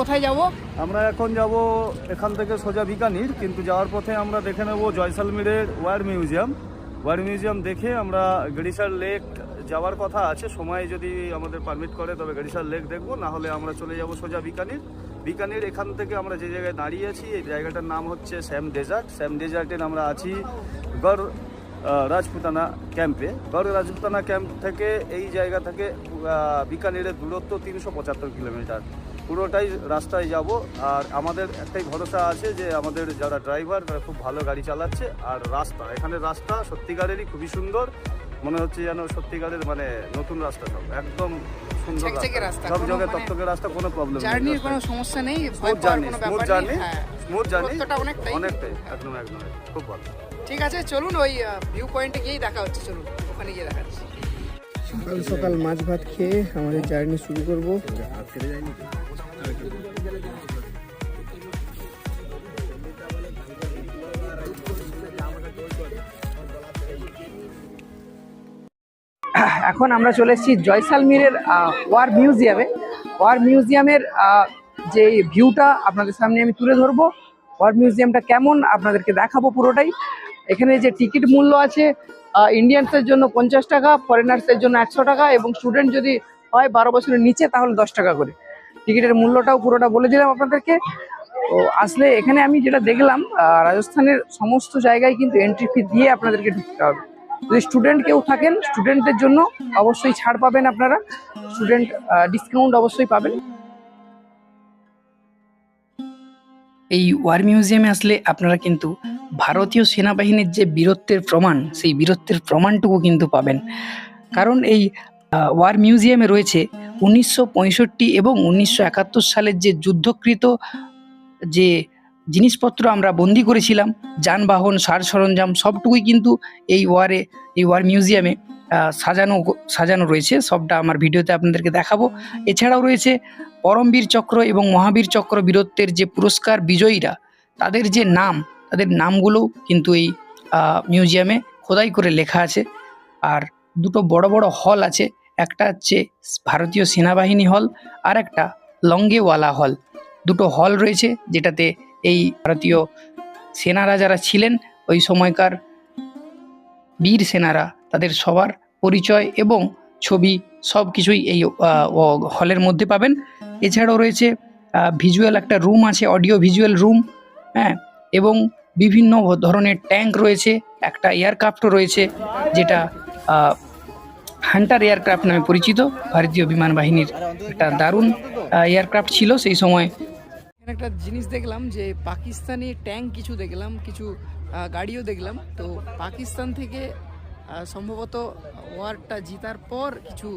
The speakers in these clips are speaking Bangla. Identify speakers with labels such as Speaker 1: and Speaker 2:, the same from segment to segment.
Speaker 1: কোথায় যাব?
Speaker 2: আমরা এখন যাব এখান থেকে সোজা বিকানির, কিন্তু যাওয়ার পথে আমরা দেখে নেব জয়সালমীরের ওয়ার মিউজিয়াম। ওয়ার মিউজিয়াম দেখে আমরা গড়িসার লেক যাওয়ার কথা আছে, সময় যদি আমাদের পারমিট করে তবে গড়িসার লেক দেখব, না হলে আমরা চলে যাব সোজা বিকানির। বিকানির এখান থেকে আমরা যে জায়গায় দাঁড়িয়ে আছি, এই জায়গাটার নাম হচ্ছে স্যাম ডেজার্ট। স্যাম ডেজার্টের আমরা আছি গড় রাজপুতানা ক্যাম্পে। গড়, রাজপুতানা ক্যাম্প থেকে এই জায়গা থেকে বিকানিরের দূরত্ব তিনশো পঁচাত্তর কিলোমিটার। পুরোটাই রাস্তায় যাব। আর আমাদের একটাই ভরসা আছে যে আমাদের যারা ড্রাইভার তারা খুব ভালো গাড়ি চালাচ্ছে। আর রাস্তা এখানে রাস্তা সত্যিকারেরই খুবই সুন্দর। মনে হচ্ছে যেন সত্যিকারের মানে নতুন রাস্তা সব একদম সুন্দর রাস্তা।
Speaker 1: রাস্তা,
Speaker 2: সব
Speaker 1: কোনো
Speaker 2: জায়গায়
Speaker 1: মানে
Speaker 2: রাস্তা কোনো প্রবলেম
Speaker 1: কোনো সমস্যা নেই
Speaker 2: স্মুথ জার্নি
Speaker 1: কোনো
Speaker 2: স্মুথ জার্নি
Speaker 1: হ্যাঁ।
Speaker 2: স্মুথ জার্নি
Speaker 1: অনেকটাই।
Speaker 2: অনেকটাই একদম একদম খুব ভালো।
Speaker 1: ঠিক আছে চলুন ওই ভিউ পয়েন্টে গিয়েই দেখা হচ্ছে চলুন ওখানে গিয়ে দেখাচ্ছি
Speaker 3: সকাল সকাল মাছ ভাত খেয়ে আমাদের জার্নি শুরু করব। এখন আমরা চলে এসেছি জয়সালমীরের ওয়ার মিউজিয়ামে। ওয়ার মিউজিয়ামের যে ভিউটা আপনাদের সামনে আমি তুলে ধরবো, ওয়ার মিউজিয়ামটা কেমন আপনাদেরকে দেখাবো পুরোটাই। এখানে যে টিকিট মূল্য আছে ইন্ডিয়ানসের জন্য পঞ্চাশ টাকা ফরেনার্সের জন্য একশো টাকা, এবং স্টুডেন্ট যদি হয় বারো বছরের নিচে, তাহলে দশ টাকা করে। টিকিটের মূল্যটাও পুরোটা বলে দিলাম আপনাদেরকে। তো আসলে এখানে আমি যেটা দেখলাম রাজস্থানের সমস্ত জায়গায় কিন্তু এন্ট্রি ফি দিয়ে আপনাদেরকে ঢুকতে হবে। যদি স্টুডেন্ট কেউ থাকেন স্টুডেন্টদের জন্য অবশ্যই ছাড় পাবেন আপনারা। স্টুডেন্ট ডিসকাউন্ট অবশ্যই পাবেন।
Speaker 4: এই ওয়ার মিউজিয়ামে আসলে আপনারা কিন্তু ভারতীয় সেনাবাহিনীর যে বীরত্বের প্রমাণ, সেই বীরত্বের প্রমাণটুকু কিন্তু পাবেন। কারণ এই ওয়ার মিউজিয়ামে রয়েছে উনিশশো পঁয়ষট্টি এবং উনিশশো একাত্তর সালের যে যুদ্ধকৃত যে জিনিসপত্র আমরা বন্দি করেছিলাম, যানবাহন, সার সরঞ্জাম, সবটুকুই কিন্তু এই ওয়ারে, এই ওয়ার মিউজিয়ামে সাজানো সাজানো রয়েছে। সবটা আমার ভিডিওতে আপনাদেরকে দেখাবো। এছাড়াও রয়েছে পরমবীর চক্র এবং মহাবীর চক্র বীরত্বের যে পুরস্কার বিজয়ীরা, তাদের যে নাম, তাদের নামগুলো কিন্তু এই মিউজিয়ামে খোদাই করে লেখা আছে। আর দুটো বড় বড় হল আছে। একটা হচ্ছে ভারতীয় সেনাবাহিনী হল আর একটা লঙ্গেওয়ালা হল। দুটো হল রয়েছে যেটাতে এই ভারতীয় সেনারা যারা ছিলেন, ওই সময়কার বীর সেনারা তাদের সবার পরিচয় এবং ছবি সব কিছুই এই হলের মধ্যে পাবেন। এছাড়াও রয়েছে ভিজুয়াল একটা রুম আছে অডিও ভিজুয়াল রুম হ্যাঁ এবং বিভিন্ন ধরনের ট্যাঙ্ক রয়েছে, একটা এয়ারক্রাফটও রয়েছে, যেটা হান্টার এয়ারক্রাফট নামে পরিচিত, ভারতীয় বিমান বাহিনীর একটা দারুণ এয়ারক্রাফট ছিল সেই সময়।
Speaker 1: একটা জিনিস দেখলাম যে পাকিস্তানি ট্যাঙ্ক কিছু দেখলাম, কিছু গাড়িও দেখলাম। তো পাকিস্তান থেকে সম্ভবত ওয়ারটা জিতার পর কিছু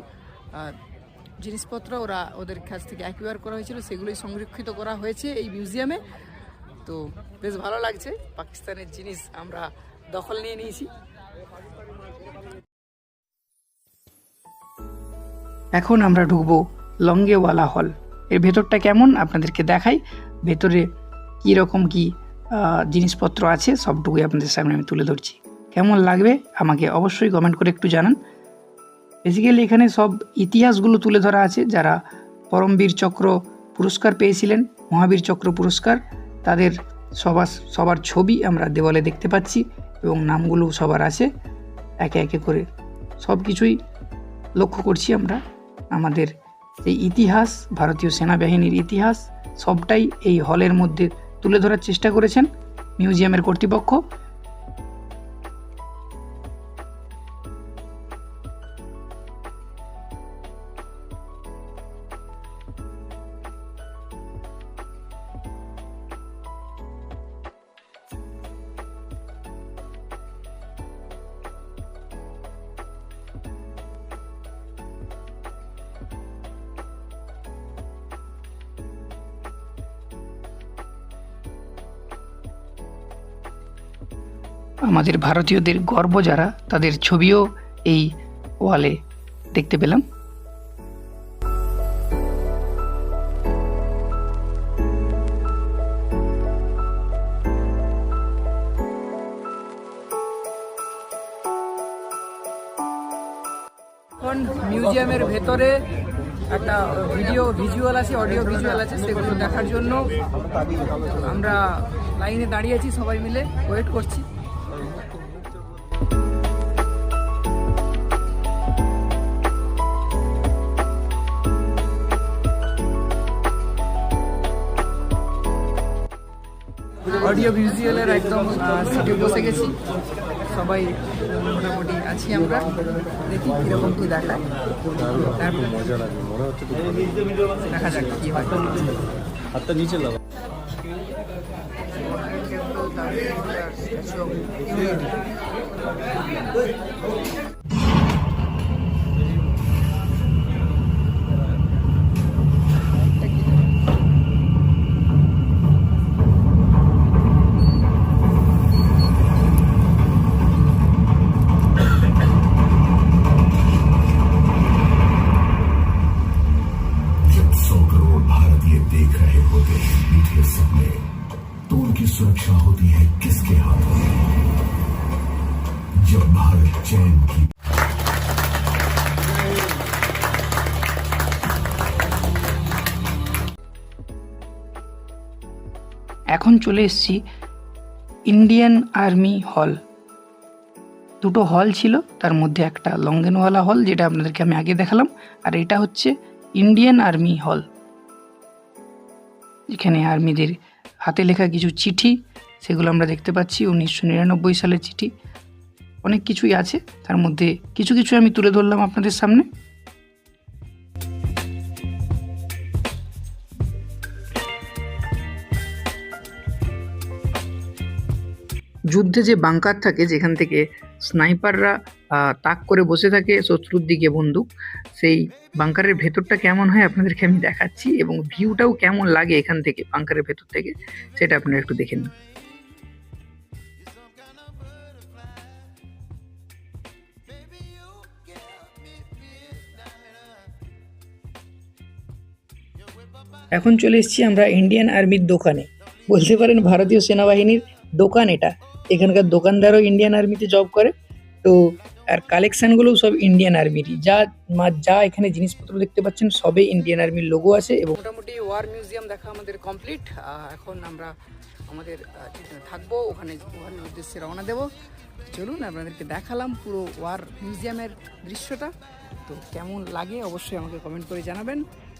Speaker 1: জিনিসপত্র ওরা ওদের কাছ থেকে অ্যাকুয়ার করা হয়েছিল, সেগুলোই সংরক্ষিত করা হয়েছে এই মিউজিয়ামে তো বেশ ভালো লাগছে, পাকিস্তানের জিনিস আমরা দখল নিয়ে নিয়েছি।
Speaker 4: এখন আমরা ঢুকবো লঙ্গেওয়ালা হল। এর ভেতরটা কেমন? আপনাদেরকে দেখাই। ভেতরে কী রকম কি জিনিসপত্র আছে, সবটুকুই আপনাদের সামনে আমি তুলে ধরছি। কেমন লাগবে আমাকে অবশ্যই কমেন্ট করে একটু জানান। বেসিক্যালি এখানে সব ইতিহাসগুলো তুলে ধরা আছে। যারা পরমবীর চক্র পুরস্কার পেয়েছিলেন, মহাবীর চক্র পুরস্কার, তাদের সবার সবার ছবি আমরা দেওয়ালে দেখতে পাচ্ছি এবং নামগুলো সবার আছে। একে একে করে সব কিছুই লক্ষ্য করছি আমরা। আমাদের এই ইতিহাস, ভারতীয় সেনাবাহিনীর ইতিহাস, সবটাই এই হলের মধ্যে তুলে ধরার চেষ্টা করেছেন মিউজিয়ামের কর্তৃপক্ষ। আমাদের ভারতীয়দের গর্ব যারা, তাদের ছবিও এই ওয়ালে দেখতে পেলাম।
Speaker 1: মিউজিয়ামের ভেতরে একটা ভিডিও, ভিজুয়াল আছে, অডিও ভিজুয়াল আছে, সেগুলো দেখার জন্য আমরা লাইনে দাঁড়িয়ে আছি সবাই মিলে। ওয়েট করছি। অডিও ভিজুয়ালের একদম সিটে বসে গেছি। সবাই মোটামুটি আছি আমরা। দেখি কীরকম কি দেখায়। দেখা যাক কি হয়।
Speaker 2: হাতটা নিচে লাগা
Speaker 5: जब तो उनकी सुरक्षा होती है किसके हाथों में जब भारत चैन की
Speaker 4: এখন চলে এসেছি ইন্ডিয়ান আর্মি হল দুটো হল ছিল তার মধ্যে একটা লঙ্গেনওয়ালা হল যেটা আপনাদেরকে আমি আগে দেখালাম আর এটা হচ্ছে ইন্ডিয়ান আর্মি হল এখানে আর্মিদের হাতে লেখা কিছু চিঠি, সেগুলো আমরা দেখতে পাচ্ছি, উনিশশো নিরানব্বই সালের চিঠি। অনেক কিছুই আছে, তার মধ্যে কিছু কিছু আমি তুলে ধরলাম আপনাদের সামনে। যুদ্ধে যে বাংকার থাকে, যেখান থেকে স্নাইপাররা তাক করে বসে থাকে শত্রুর দিকে বন্দুক, সেই বাংকারের ভেতরটা কেমন হয় আপনাদেরকে আমি দেখাচ্ছি এবং ভিউটাও কেমন লাগে এখান থেকে বাংকারের ভেতর থেকে, সেটা আপনারা একটু দেখে নিন। এখন চলে এসেছি আমরা ইন্ডিয়ান আর্মির দোকানে। বলতে পারেন ভারতীয় সেনাবাহিনীর দোকান এটা। এখানকার দোকানদারও ইন্ডিয়ান আর্মিতে জব করে, তো আর কালেকশনগুলোও সব ইন্ডিয়ান আর্মিরই যা যা এখানে জিনিসপত্র দেখতে পাচ্ছেন সবে ইন্ডিয়ান আর্মির লোগো আছে এবং
Speaker 1: মোটামুটি ওয়ার মিউজিয়াম দেখা আমাদের কমপ্লিট এখন আমরা আমাদের থাকব, ওখানে ওখানে উদ্দেশ্যে রওনা দেব। চলুন, আপনাদেরকে দেখালাম পুরো ওয়ার মিউজিয়ামের দৃশ্যটা। তো কেমন লাগে অবশ্যই আমাকে কমেন্ট করে জানাবেন।